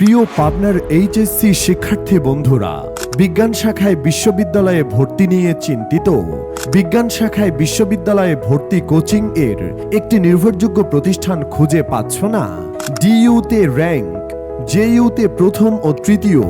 প্রিয় পাবনার এইচএসসি শিক্ষার্থী বন্ধুরা, বিজ্ঞান শাখায় বিশ্ববিদ্যালয়ে ভর্তি নিয়ে চিন্তিত। বিজ্ঞান শাখায় বিশ্ববিদ্যালয়ে ভর্তি কোচিং এর একটি নির্ভরযোগ্য প্রতিষ্ঠান খুঁজে পাচ্ছ না? ডিইউতে র্যাঙ্ক জেইউতে প্রথম ও তৃতীয়,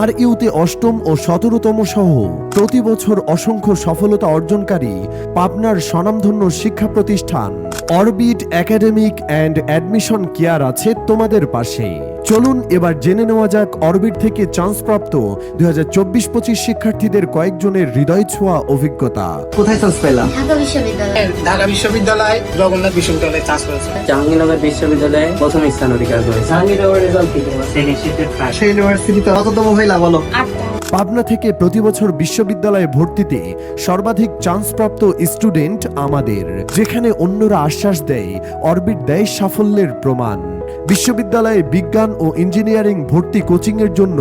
আর ইউতে অষ্টম ও সতেরোতম সহ প্রতি বছর অসংখ্য সফলতা অর্জনকারী পাবনার স্বনামধন্য শিক্ষা প্রতিষ্ঠান orbit academic and admission care আছে তোমাদের পাশে। চলুন এবার জেনে নেওয়া যাক অরবিট থেকে চান্সপ্রাপ্ত দুই হাজার চব্বিশ পঁচিশ শিক্ষার্থীদের কয়েকজনের হৃদয় ছোঁয়া অভিজ্ঞতা। কোথায় চান্স পেলাম ঢাকা বিশ্ববিদ্যালয়। ঢাকা বিশ্ববিদ্যালয় জগন্নাথ বিশ্ববিদ্যালয়ে চান্স পেয়েছে। জাহাঙ্গীরনগর বিশ্ববিদ্যালয়ে প্রথম স্থান অধিকার করেছে। জাহাঙ্গীরনগর রেজাল্ট কি তোমার? সেকেন্ড ফার্স্ট সেই ইউনিভার্সিটিতে কততম হইলা বলো? আটটা। পাবনা থেকে প্রতিবছর বিশ্ববিদ্যালয়ে ভর্তিতে সর্বাধিক চান্সপ্রাপ্ত স্টুডেন্ট আমাদের, যেখানে অন্যরা আশ্বাস দেয় অরবিট দেয় সাফল্যের প্রমাণ। বিশ্ববিদ্যালয়ে বিজ্ঞান ও ইঞ্জিনিয়ারিং ভর্তি কোচিংয়ের জন্য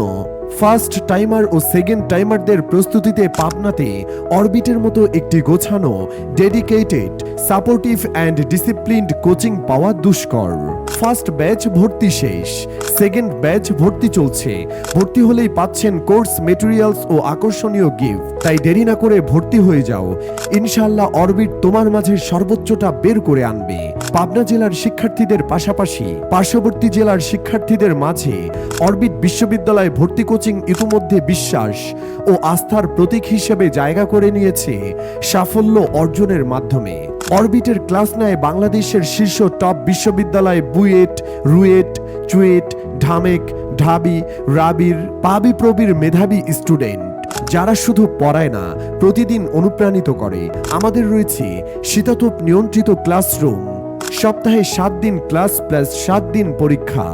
ফার্স্ট টাইমার ও সেকেন্ড টাইমারদের প্রস্তুতিতে পাবনাতে অরবিটের মতো একটি গোছানো, dedicated, supportive and disciplined coaching পাওয়া দুষ্কর। ফার্স্ট ব্যাচ ভর্তি শেষ, সেকেন্ড ব্যাচ ভর্তি চলছে। ভর্তি হলেই পাচ্ছেন কোর্স মেটেরিয়ালস ও আকর্ষণীয় গিফট। তাই দেরি না করে ভর্তি হয়ে যাও। ইনশাল্লাহ অরবিট তোমার মাঝে সর্বোচ্চটা বের করে আনবে। পাবনা জেলার শিক্ষার্থীদের পাশাপাশি পার্শ্ববর্তী জেলার শিক্ষার্থীদের মাঝে অরবিট বিশ্ববিদ্যালয়ে ভর্তি কোচিং ইতিমধ্যে বিশ্বাস ও আস্থার প্রতীক হিসেবে জায়গা করে নিয়েছে সাফল্য অর্জনের মাধ্যমে। অরবিটের ক্লাস নেয় বাংলাদেশের শীর্ষ টপ বিশ্ববিদ্যালয় বুয়েট, রুয়েট, চুয়েট, ঢামেক, ঢাবি, রাবির, পাবি প্রবির মেধাবী স্টুডেন্ট। যারা শুধু পড়ায় না, প্রতিদিন অনুপ্রাণিত করে। আমাদের রয়েছে শীতাতপ নিয়ন্ত্রিত ক্লাসরুম। সপ্তাহে সাত দিন ক্লাস প্লাস সাত দিন পরীক্ষা।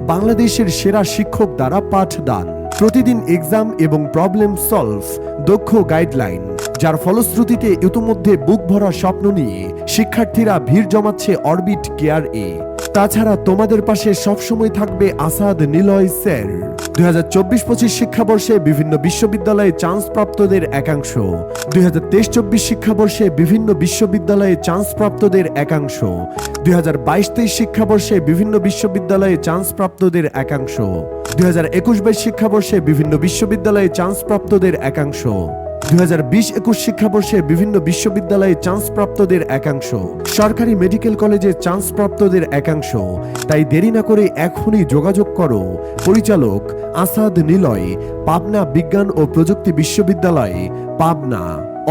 বাংলাদেশের সেরা শিক্ষক দ্বারা পাঠদান। প্রতিদিন এক্সাম এবং প্রবলেম সলভ দক্ষ গাইডলাইন যার ফলশ্রুতিতে ইতোমধ্যে বুক ভরা স্বপ্ন নিয়ে শিক্ষার্থীরা ভিড় জমাচ্ছে অরবিট কেয়ার এ তাছাড়া তোমাদের পাশে সবসময় থাকবে আসাদ নিলয় স্যার। দুই হাজার চব্বিশ পঁচিশ শিক্ষাবর্ষে বিভিন্ন বিশ্ববিদ্যালয়ে চান্স প্রাপ্তদের একাংশ। দুই হাজার তেইশ চব্বিশ শিক্ষাবর্ষে বিভিন্ন বিশ্ববিদ্যালয়ে চান্স প্রাপ্তদের একাংশ। দুই হাজার বাইশ তেইশ শিক্ষাবর্ষে বিভিন্ন বিশ্ববিদ্যালয়ে চান্স প্রাপ্তদের একাংশ। দুই হাজার একুশ বাইশ শিক্ষাবর্ষে বিভিন্ন বিশ্ববিদ্যালয়ে চান্স প্রাপ্তদের একাংশ। দুই হাজার বিশ একুশ শিক্ষাবর্ষে বিভিন্ন বিশ্ববিদ্যালয়ে চান্স প্রাপ্তদের একাংশ। সরকারি মেডিকেল কলেজে চান্স প্রাপ্তদের একাংশ। তাই দেরি না করে এখনই যোগাযোগ করো। পরিচালক আসাদ নিলয়, পাবনা বিজ্ঞান ও প্রযুক্তি বিশ্ববিদ্যালয়, Pabna.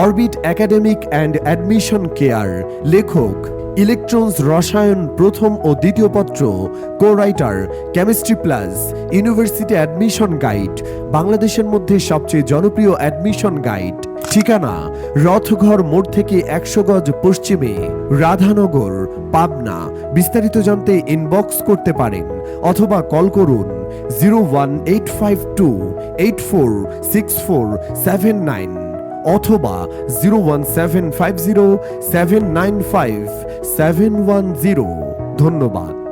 Orbit academic and admission care, লেখক ইলেকট্রনস রসায়ন প্রথম ও দ্বিতীয় পত্র co writer chemistry plus university admission guide বাংলাদেশের মধ্যে সবচেয়ে জনপ্রিয় অ্যাডমিশন গাইড ঠিকানা, রথঘর মোড় থেকে একশো গজ পশ্চিমে, রাধানগর, পাবনা। বিস্তারিত জানতে ইনবক্স করতে পারেন অথবা কল করুন zero one eight five two eight four six four seven nine অথবা zero one seven five zero seven nine five seven one zero. ধন্যবাদ।